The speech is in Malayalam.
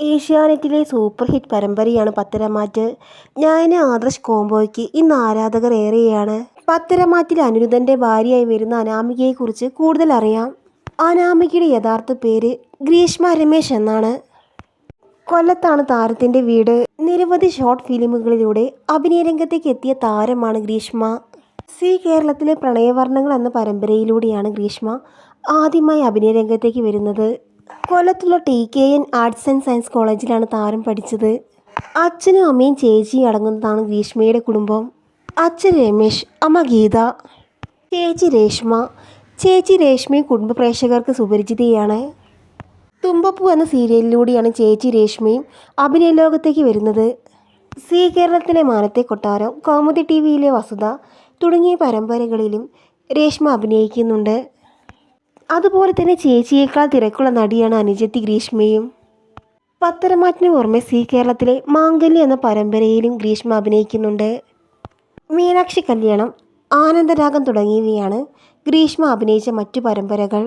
ഏഷ്യാനെറ്റിലെ സൂപ്പർ ഹിറ്റ് പരമ്പരയാണ് പത്തരമാറ്റ്. ഞാൻ ആദർശ് കോംബോയ്ക്ക് ഇന്ന് ആരാധകർ ഏറെയാണ്. പത്തരമാറ്റിൽ അനിരുദ്ധന്റെ ഭാര്യയായി വരുന്ന അനാമികയെക്കുറിച്ച് കൂടുതൽ അറിയാം. അനാമികയുടെ യഥാർത്ഥ പേര് ഗ്രീഷ്മ രമേശ് എന്നാണ്. കൊല്ലത്താണ് താരത്തിന്റെ വീട്. നിരവധി ഷോർട്ട് ഫിലിമുകളിലൂടെ അഭിനയ രംഗത്തേക്ക് എത്തിയ താരമാണ് ഗ്രീഷ്മ. സി കേരളത്തിലെ പ്രണയവർണങ്ങൾ എന്ന പരമ്പരയിലൂടെയാണ് ഗ്രീഷ്മ ആദ്യമായി അഭിനയ രംഗത്തേക്ക് വരുന്നത്. കൊല്ലത്തുള്ള T K N arts and science കോളേജിലാണ് താരം പഠിച്ചത്. അച്ഛനും അമ്മയും ചേച്ചിയും അടങ്ങുന്നതാണ് ഗ്രീഷ്മയുടെ കുടുംബം. അച്ഛൻ രമേശ് അമ്മ ഗീത. ചേച്ചി രേഷ്മ. ചേച്ചി രേഷ്മയും കുടുംബ പ്രേക്ഷകർക്ക് സുപരിചിതയാണ്. തുമ്പപ്പൂ എന്ന സീരിയലിലൂടെയാണ് ചേച്ചി രേഷ്മയും അഭിനയ ലോകത്തേക്ക് വരുന്നത്. സി കേരളത്തിലെ മാനത്തെ കൊട്ടാരം കൗമുദി ടി വിയിലെ വസുത തുടങ്ങിയ പരമ്പരകളിലും രേഷ്മ അഭിനയിക്കുന്നുണ്ട്. അതുപോലെ തന്നെ ചേച്ചിയേക്കാൾ തിരക്കുള്ള നടിയാണ് അനുജത്തി ഗ്രീഷ്മയും. പത്തരമാറ്റിന് പുറമെ സി കേരളത്തിലെ മാംഗല്യ എന്ന പരമ്പരയിലും ഗ്രീഷ്മ അഭിനയിക്കുന്നുണ്ട്. മീനാക്ഷി കല്യാണം ആനന്ദരാഗം തുടങ്ങിയവയാണ് ഗ്രീഷ്മ അഭിനയിച്ച മറ്റു പരമ്പരകൾ.